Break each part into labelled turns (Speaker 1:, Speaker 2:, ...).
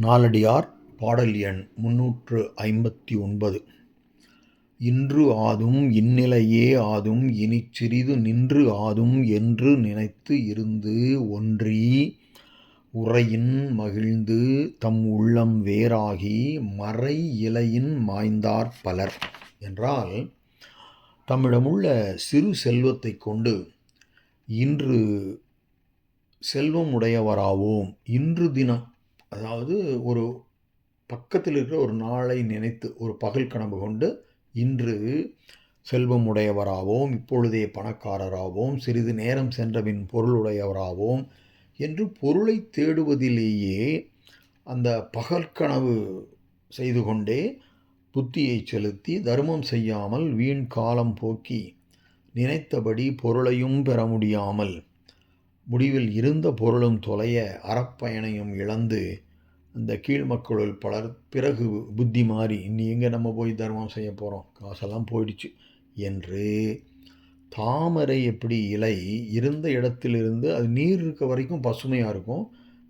Speaker 1: நாலடியார் பாடல் எண் முன்னூற்று ஐம்பத்தி ஒன்பது. இன்று ஆதும் இந்நிலையே ஆதும் இனி சிறிது நின்று ஆதும் என்று நினைத்து இருந்து ஒன்றி உறையின் மகிழ்ந்து தம் உள்ளம் வேறாகி மறை இலையின் மாய்ந்தார் பலர். என்றால் தம்மிடமுள்ள சிறு செல்வத்தை கொண்டு இன்று செல்வம் உடையவராவோம் இன்று தினம் அதாவது ஒரு பக்கத்தில் இருக்கிற ஒரு நாளை நினைத்து ஒரு பகல் கனவு கொண்டு இன்று செல்வம் உடையவராகவும் இப்பொழுதே பணக்காரராகவும் சிறிது நேரம் சென்றபின் பொருளுடையவராகவும் என்று பொருளை தேடுவதிலேயே அந்த பகற்கனவு செய்து கொண்டே புத்தியை செலுத்தி தர்மம் செய்யாமல் வீண் காலம் போக்கி நினைத்தபடி பொருளையும் பெற முடியாமல் முடிவில் இருந்த பொருளும் தொலைய அறப்பயனையும் இழந்து அந்த கீழ் மக்களுள் பலர் பிறகு புத்தி மாறி இன்னி எங்கே நம்ம போய் தர்மம் செய்ய போகிறோம் காசெல்லாம் போயிடுச்சு. என்று தாமரை எப்படி இலை இருந்த இடத்திலிருந்து அது நீர் இருக்க வரைக்கும் பசுமையாக இருக்கும்.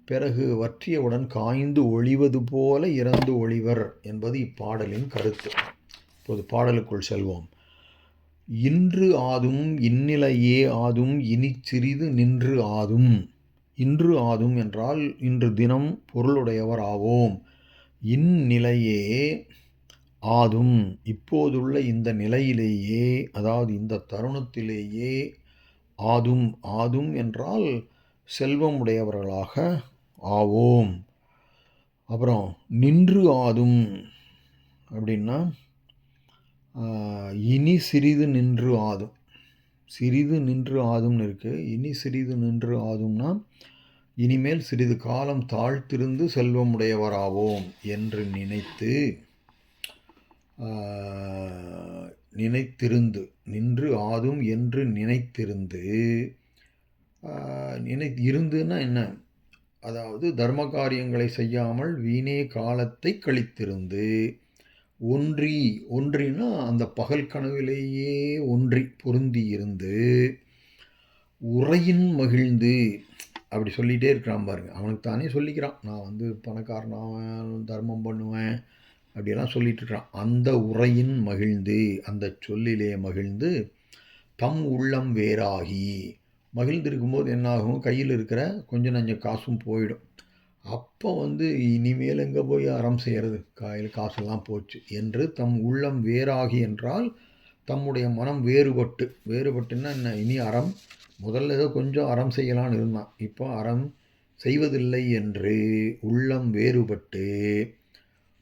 Speaker 1: பிறகு வற்றியவுடன் காய்ந்து ஒழிவது போல இறந்து ஒழிவர் என்பது இப்பாடலின் கருத்து. இப்போது பாடலுக்குள் செல்வோம். இன்று ஆதும் இந்நிலையே ஆதும் இனி சிறிது நின்று ஆதும். இன்று ஆதும் என்றால் இன்று தினம் பொருளுடையவர் ஆவோம். இந்நிலையே ஆதும் இப்போதுள்ள இந்த நிலையிலேயே அதாவது இந்த தருணத்திலேயே ஆதும் ஆதும் என்றால் செல்வம் உடையவர்களாக ஆவோம். அப்புறம் நின்று ஆதும் அப்படின்னா இனி சிறிது நின்று ஆதும். சிறிது நின்று ஆதும்னு இருக்குது இனி சிறிது நின்று ஆதும்னா இனிமேல் சிறிது காலம் தாழ்த்திருந்து செல்வம் உடையவராவோம் என்று நினைத்து நினைத்திருந்து நின்று ஆதும் என்று நினைத்திருந்து நினை இருந்துன்னா என்ன? அதாவது தர்ம காரியங்களை செய்யாமல் வீணே காலத்தை கழித்திருந்து ஒன்றி ஒன்றினா அந்த பகல் கனவிலேயே ஒன்றி பொருந்தி இருந்து உரையின் மகிழ்ந்து அப்படி சொல்லிகிட்டே இருக்கிறான் பாருங்க. அவனுக்கு தானே சொல்லிக்கிறான். நான் வந்து பணக்காரனாவேன் தர்மம் பண்ணுவேன் அப்படியெல்லாம் சொல்லிகிட்டு இருக்கிறான். அந்த உரையின் மகிழ்ந்து அந்த சொல்லிலே மகிழ்ந்து தம் உள்ளம் வேறாகி. மகிழ்ந்து இருக்கும்போது என்னாகும்? கையில் இருக்கிற கொஞ்சம் நஞ்ச காசும் போயிடும். அப்போ வந்து இனிமேல் எங்கே போய் அறம் செய்கிறது காயில் காசெல்லாம் போச்சு. என்று தம் உள்ளம் வேறாகி என்றால் தம்முடைய மனம் வேறுபட்டு. வேறுபட்டுன்னா என்ன? இனி அறம். முதல்ல ஏதோ கொஞ்சம் அறம் செய்யலான்னு இருந்தான். இப்போ அறம் செய்வதில்லை என்று உள்ளம் வேறுபட்டு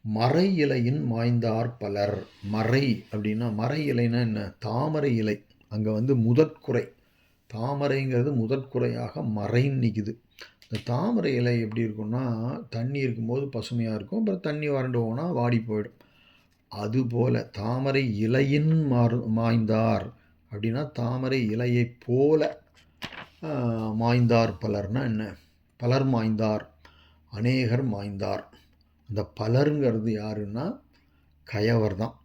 Speaker 1: மறை இலையின் மாய்ந்தார் பலர். மறை அப்படின்னா மறை இலைன்னா என்ன? தாமரை இலை. அங்கே வந்து முதற்குறை. தாமரைங்கிறது முதற்குறையாக மறைன்னு நிற்குது இந்த தாமரை இலை எப்படி இருக்கும்னா தண்ணி இருக்கும்போது பசுமையாக இருக்கும். அப்புறம் தண்ணி வறண்டு போனால் வாடி போயிடும். அதுபோல் தாமரை இலையின் மாறு மாய்ந்தார் அப்படின்னா தாமரை இலையை போல மாய்ந்தார் பலர்னா என்ன? பலர் மாய்ந்தார் அநேகர் மாய்ந்தார். அந்த பலருங்கிறது யாருன்னா கயவர் தான்